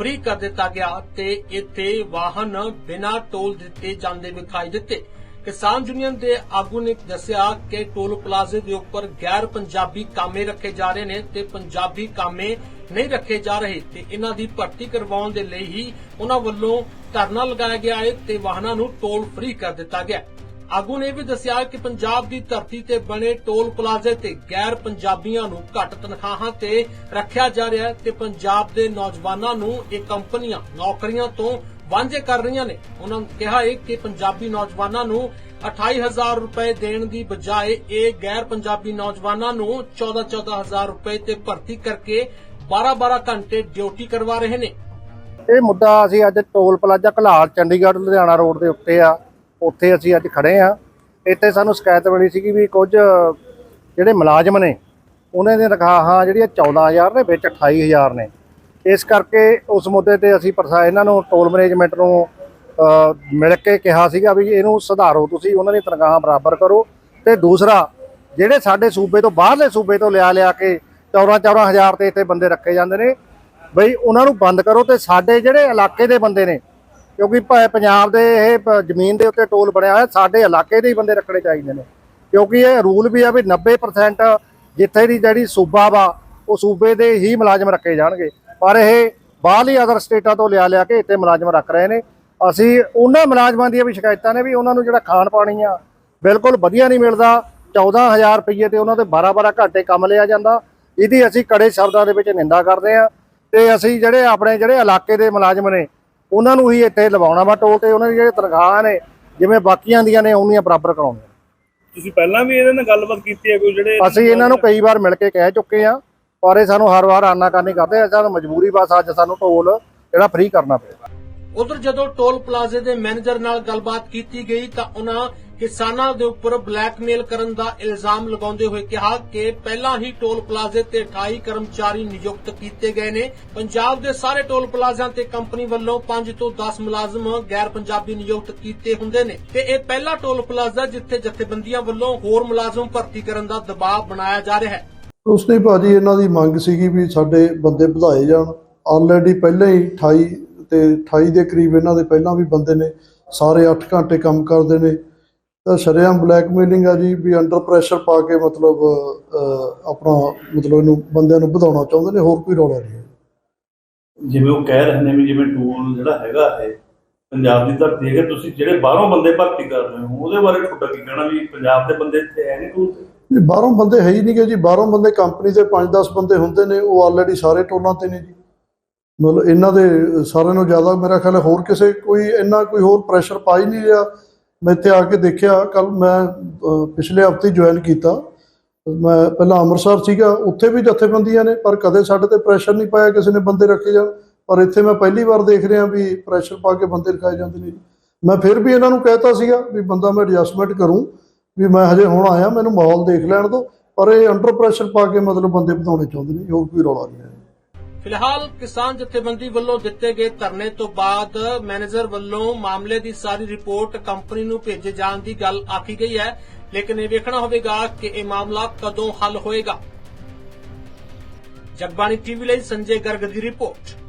Free ਕਰ ਦਿੱਤਾ ਗਿਆ ਤੇ ਇੱਥੇ ਵਾਹਨ ਬਿਨਾਂ ਟੋਲ ਦਿੱਤੇ ਜਾਂਦੇ ਵਿਖਾਈ ਦਿੱਤੇ। ਕਿਸਾਨ ਯੂਨੀਅਨ ਦੇ ਆਗੂ ਨੇ ਦੱਸਿਆ ਕਿ ਟੋਲ ਪਲਾਜ਼ੇ ਦੇ ਉੱਪਰ ਗੈਰ ਪੰਜਾਬੀ ਕਾਮੇ ਰੱਖੇ ਜਾ ਰਹੇ ਨੇ ਤੇ ਪੰਜਾਬੀ ਕਾਮੇ ਨਹੀਂ ਰੱਖੇ ਜਾ ਰਹੇ ਤੇ ਇਹਨਾਂ ਦੀ ਭਰਤੀ ਕਰਵਾਉਣ ਦੇ ਲਈ ਹੀ ਉਹਨਾਂ ਵੱਲੋਂ ਧਰਨਾ ਲਗਾਇਆ ਗਿਆ ਹੈ ਤੇ ਵਾਹਨਾਂ ਨੂੰ ਟੋਲ ਫ੍ਰੀ ਕਰ ਦਿੱਤਾ ਗਿਆ ਆਗੂ ਨੇ ਇਹ ਵੀ ਦੱਸਿਆ ਕਿ ਪੰਜਾਬ ਦੀ ਧਰਤੀ ਤੇ ਬਣੇ ਟੋਲ ਪਲਾਜ਼ੇ ਤੇ ਗੈਰ ਪੰਜਾਬੀਆਂ ਨੂੰ ਘੱਟ ਤਨਖਾਹਾਂ ਤੇ ਰੱਖਿਆ ਜਾ ਰਿਹਾ ਹੈ ਤੇ ਪੰਜਾਬ ਦੇ ਨੌਜਵਾਨਾਂ ਨੂੰ ਇਹ ਕੰਪਨੀਆਂ ਨੌਕਰੀਆਂ ਤੋਂ ਵਾਂਝੇ ਕਰ ਰਹੀਆਂ ਨੇ। ਉਹਨਾਂ ਨੇ ਕਿਹਾ ਹੈ ਕਿ ਪੰਜਾਬੀ ਨੌਜਵਾਨਾਂ ਨੂੰ 28000 ਰੁਪਏ ਦੇਣ ਦੀ ਬਜਾਏ ਇਹ ਗੈਰ ਪੰਜਾਬੀ ਨੌਜਵਾਨਾਂ ਨੂੰ 14-14000 ਰੁਪਏ ਤੇ ਭਰਤੀ ਕਰਕੇ 12-12 ਘੰਟੇ ਡਿਊਟੀ ਕਰਵਾ ਰਹੇ ਨੇ। ਇਹ ਮੁੱਦਾ ਅਸੀਂ ਅੱਜ toll plaza Ghalal Chandigarh, Ludhiana road ਦੇ ਉੱਤੇ ਆ। ਉੱਥੇ ਅਸੀਂ ਅੱਜ ਖੜੇ ਆ ਇੱਥੇ ਸਾਨੂੰ ਸ਼ਿਕਾਇਤ ਮਿਲੀ ਸੀਗੀ ਵੀ ਕੁਝ ਜਿਹੜੇ ਮੁਲਾਜ਼ਮ ਨੇ, ਉਹਨਾਂ ਦੀਆਂ ਤਨਖਾਹਾਂ ਜਿਹੜੀਆਂ 14000 ਨੇ, ਵਿੱਚ 28000 ਨੇ। ਇਸ ਕਰਕੇ ਉਸ ਮੁੱਦੇ ਤੇ ਅਸੀਂ ਪ੍ਰਸਾ, ਇਹਨਾਂ ਨੂੰ ਟੋਲ ਮੈਨੇਜਮੈਂਟ ਨੂੰ ਮਿਲ ਕੇ ਕਿਹਾ ਸੀਗਾ ਵੀ ਇਹਨੂੰ ਸੁਧਾਰੋ, ਤੁਸੀਂ ਉਹਨਾਂ ਦੀ ਤਨਖਾਹਾਂ ਬਰਾਬਰ ਕਰੋ। ਤੇ ਦੂਸਰਾ, ਜਿਹੜੇ ਸਾਡੇ ਸੂਬੇ ਤੋਂ ਬਾਹਰਲੇ ਸੂਬੇ ਤੋਂ ਲਿਆ ਲਿਆ ਕੇ 14 14000 ਤੇ ਇੱਥੇ ਬੰਦੇ ਰੱਖੇ ਜਾਂਦੇ ਨੇ, ਬਈ ਉਹਨਾਂ ਨੂੰ ਬੰਦ ਕਰੋ ਤੇ ਸਾਡੇ ਜਿਹੜੇ ਇਲਾਕੇ ਦੇ ਬੰਦੇ ਨੇ ਕਿਉਂਕਿ ਪ- ਪੰਜਾਬ ਦੇ ਇਹ ਪ- ਜ਼ਮੀਨ ਦੇ ਉੱਤੇ ਟੋਲ ਬਣਿਆ ਹੋਇਆ, ਸਾਡੇ ਇਲਾਕੇ ਦੇ ਹੀ ਬੰਦੇ ਰੱਖਣੇ ਚਾਹੀਦੇ ਨੇ। ਕਿਉਂਕਿ ਇਹ ਰੂਲ ਵੀ ਆ ਵੀ 90% ਜਿੱਥੇ ਦੀ ਜਿਹੜੀ ਸੂਬਾ ਵਾ, ਉਹ ਸੂਬੇ ਦੇ ਹੀ ਮੁਲਾਜ਼ਮ ਰੱਖੇ ਜਾਣਗੇ। ਪਰ ਇਹ ਬਾਹਰਲੀ ਅਦਰ ਸਟੇਟਾਂ ਤੋਂ ਲਿਆ ਲਿਆ ਕੇ ਇੱਥੇ ਮੁਲਾਜ਼ਮ ਰੱਖ ਰਹੇ ਨੇ। ਅਸੀਂ ਉਹਨਾਂ ਮੁਲਾਜ਼ਮਾਂ ਦੀਆਂ ਵੀ ਸ਼ਿਕਾਇਤਾਂ ਨੇ ਵੀ ਉਹਨਾਂ ਨੂੰ ਜਿਹੜਾ ਖਾਣ ਪਾਣੀ ਆ, ਬਿਲਕੁਲ ਵਧੀਆ ਨਹੀਂ ਮਿਲਦਾ। 14000 ਰੁਪਏ ਤੇ ਉਹਨਾਂ ਦੇ 12-12 ਘੰਟੇ ਕੰਮ ਲਿਆ ਜਾਂਦਾ। ਇਹਦੀ ਅਸੀਂ ਕੜੇ ਸ਼ਬਦਾਂ ਦੇ ਵਿੱਚ ਨਿੰਦਾ ਕਰਦੇ ਆ ਤੇ ਅਸੀਂ ਜਿਹੜੇ ਆਪਣੇ ਜਿਹੜੇ ਇਲਾਕੇ ਦੇ ਮੁਲਾਜ਼ਮ ਨੇ ਉਹਨਾਂ ਨੂੰ ਹੀ ਇੱਥੇ ਲਵਾਉਣਾ ਵਾ ਟੋਲ ਤੇ ਉਹਨਾਂ ਦੀ ਜਿਹੜੇ ਤਨਖਾਹਾਂ ਨੇ ਜਿਵੇਂ ਬਾਕੀਆਂ ਦੀਆਂ ਨੇ ਉਹਨੀਆਂ ਬਰਾਬਰ ਕਰਾਉਣੀਆਂ। ਤੁਸੀਂ ਪਹਿਲਾਂ ਵੀ ਇਹਨਾਂ ਨਾਲ ਗੱਲਬਾਤ ਕੀਤੀ ਹੈ ਕੋਈ ਜਿਹੜੇ ਅਸੀਂ ਇਹਨਾਂ ਨੂੰ ਕਈ ਵਾਰ ਮਿਲ ਕੇ ਕਹਿ ਚੁੱਕੇ ਆ ਪਰ ਇਹ ਸਾਨੂੰ ਹਰ ਵਾਰ ਆਨਾਕਾਨੀ ਕਰਦੇ ਆ ਸਾਨੂੰ ਮਜਬੂਰੀ ਬਸ ਅੱਜ ਸਾਨੂੰ ਟੋਲ ਜਿਹੜਾ ਫ੍ਰੀ ਕਰਨਾ ਪਿਆ। ਉਧਰ ਜਦੋਂ ਟੋਲ ਪਲਾਜ਼ੇ ਦੇ ਮੈਨੇਜਰ ਨਾਲ ਗੱਲਬਾਤ ਕੀਤੀ ਗਈ ਤਾਂ ਉਹਨਾਂ ਕਿਸਾਨਾਂ ਦੇ ਉੱਪਰ ਬਲੈਕਮੇਲ ਕਰਨ ਦਾ ਇਲਜ਼ਾਮ ਲਗਾਉਂਦੇ ਹੋਏ ਕਿਹਾ ਕਿ ਪਹਿਲਾਂ ਹੀ ਟੋਲ ਪਲਾਜ਼ੇ ਤੇ 28 ਕਰਮਚਾਰੀ ਨਿਯੁਕਤ ਕੀਤੇ ਗਏ ਨੇ। ਪੰਜਾਬ ਦੇ ਸਾਰੇ ਟੋਲ ਪਲਾਜ਼ਿਆਂ ਤੇ ਕੰਪਨੀ ਵੱਲੋਂ 5 ਤੋਂ 10 ਮੁਲਾਜ਼ਮ ਗੈਰ ਪੰਜਾਬੀ ਨਿਯੁਕਤ ਕੀਤੇ ਹੁੰਦੇ ਨੇ ਤੇ ਇਹ ਪਹਿਲਾ ਟੋਲ ਪਲਾਜ਼ਾ ਜਿੱਥੇ ਜਥੇਬੰਦੀਆਂ ਵੱਲੋਂ ਹੋਰ ਮੁਲਾਜ਼ਮ ਭਰਤੀ ਕਰਨ ਦਾ ਦਬਾਅ ਬਣਾਇਆ ਜਾ ਰਿਹਾ ਹੈ। ਉਸ ਭਾਜੀ ਇਹਨਾਂ ਦੀ ਮੰਗ ਸੀਗੀ ਵੀ ਸਾਡੇ ਬੰਦੇ ਵਧਾਏ ਜਾਣ। ਆਲਰੇਡੀ ਪਹਿਲਾਂ ਹੀ 28 ਤੇ 28 ਦੇ ਕਰੀਬ ਇਹਨਾਂ ਦੇ ਪਹਿਲਾਂ ਵੀ ਬੰਦੇ ਨੇ। ਸਾਰੇ 8 ਘੰਟੇ ਕੰਮ ਕਰਦੇ ਨੇ। ਤਾਂ ਸ਼ਰੇਆਮ ਬਲੈਕਮੇਲਿੰਗ ਆ ਜੀ ਵੀ ਅੰਡਰ ਪ੍ਰੈਸ਼ਰ ਪਾ ਕੇ ਮਤਲਬ ਆਪਣਾ ਮਤਲਬ ਇਹਨੂੰ ਬੰਦਿਆਂ ਨੂੰ ਵਧਾਉਣਾ ਚਾਹੁੰਦੇ ਨੇ ਹੋਰ ਕੋਈ ਰੌਲਾ ਨਹੀਂ ਜਿਵੇਂ ਉਹ ਕਹਿ ਰਹੇ ਨੇ ਵੀ ਜਿਵੇਂ ਟੂਲ ਜਿਹੜਾ ਹੈਗਾ ਹੈ ਪੰਜਾਬ ਦੀ ਧਰਤੀ ਹੈਗਾ ਤੁਸੀਂ ਜਿਹੜੇ ਬਾਹਰੋਂ ਬੰਦੇ ਭਰਤੀ ਕਰ ਰਹੇ ਹੋ ਉਹਦੇ ਬਾਰੇ ਤੁਹਾਡਾ ਕੀ ਕਹਿਣਾ ਵੀ ਪੰਜਾਬ ਦੇ ਬੰਦੇ ਇੱਥੇ ਹੈ ਨਹੀਂ ਟੂਲ ਤੇ ਨਹੀਂ ਬਾਹਰੋਂ ਬੰਦੇ ਹੈ ਹੀ ਨਹੀਂਗੇ ਜੀ ਬਾਹਰੋਂ ਬੰਦੇ ਕੰਪਨੀ ਦੇ 5-10 ਬੰਦੇ ਹੁੰਦੇ ਨੇ ਉਹ ਆਲਰੇਡੀ ਸਾਰੇ ਟੋਲਾਂ ਤੇ ਨੇ ਜੀ। ਮਤਲਬ ਇਹਨਾਂ ਦੇ ਸਾਰਿਆਂ ਨੂੰ ਜ਼ਿਆਦਾ ਮੇਰਾ ਖਿਆਲ ਹੈ ਹੋਰ ਕਿਸੇ ਕੋਈ ਇੰਨਾ ਕੋਈ ਹੋਰ ਪ੍ਰੈਸ਼ਰ ਪਾ ਹੀ ਨਹੀਂ ਰਿਹਾ ਮੈਂ ਇੱਥੇ ਆ ਕੇ ਦੇਖਿਆ ਕੱਲ ਮੈਂ ਪਿਛਲੇ ਹਫ਼ਤੇ ਜੁਆਇਨ ਕੀਤਾ। ਮੈਂ ਪਹਿਲਾਂ ਅੰਮ੍ਰਿਤਸਰ ਸੀਗਾ, ਉੱਥੇ ਵੀ ਜਥੇਬੰਦੀਆਂ ਨੇ, ਪਰ ਕਦੇ ਸਾਡੇ ਤੇ ਪ੍ਰੈਸ਼ਰ ਨਹੀਂ ਪਾਇਆ ਕਿਸੇ ਨੇ ਬੰਦੇ ਰੱਖੇ ਜਾਣ। ਪਰ ਇੱਥੇ ਮੈਂ ਪਹਿਲੀ ਵਾਰ ਦੇਖ ਰਿਹਾ ਵੀ ਪ੍ਰੈਸ਼ਰ ਪਾ ਕੇ ਬੰਦੇ ਰਖਾਏ ਜਾਂਦੇ ਨੇ। ਮੈਂ ਫਿਰ ਵੀ ਇਹਨਾਂ ਨੂੰ ਕਹਿਤਾ ਸੀਗਾ ਵੀ ਬੰਦਾ ਮੈਂ ਐਡਜਸਟਮੈਂਟ ਕਰੂੰ, ਵੀ ਮੈਂ ਹਜੇ ਹੁਣ ਆਇਆ, ਮੈਨੂੰ ਮਾਹੌਲ ਦੇਖ ਲੈਣ ਦਿਓ। ਪਰ ਇਹ ਅੰਡਰ ਪ੍ਰੈਸ਼ਰ ਪਾ ਕੇ ਮਤਲਬ ਬੰਦੇ ਵਧਾਉਣੇ ਚਾਹੁੰਦੇ ਨੇ, ਹੋਰ ਕੋਈ ਰੌਲਾ ਨਹੀਂ ਹੈ। ਫਿਲਹਾਲ ਕਿਸਾਨ ਜਥੇਬੰਦੀ ਵੱਲੋਂ ਦਿੱਤੇ ਗਏ ਧਰਨੇ ਤੋਂ ਬਾਅਦ ਮੈਨੇਜਰ ਵੱਲੋਂ ਮਾਮਲੇ ਦੀ ਸਾਰੀ ਰਿਪੋਰਟ ਕੰਪਨੀ ਨੂੰ ਭੇਜੇ ਜਾਣ ਦੀ ਗੱਲ ਆਖੀ ਗਈ ਹੈ। ਲੇਕਿਨ ਇਹ ਵੇਖਣਾ ਹੋਵੇਗਾ ਕਿ ਇਹ ਮਾਮਲਾ ਕਦੋਂ ਹੱਲ ਹੋਏਗਾ। ਜਗਬਾਣੀ ਟੀਵੀ ਲਈ ਸੰਜੇ ਗਰਗ ਦੀ ਰਿਪੋਰਟ।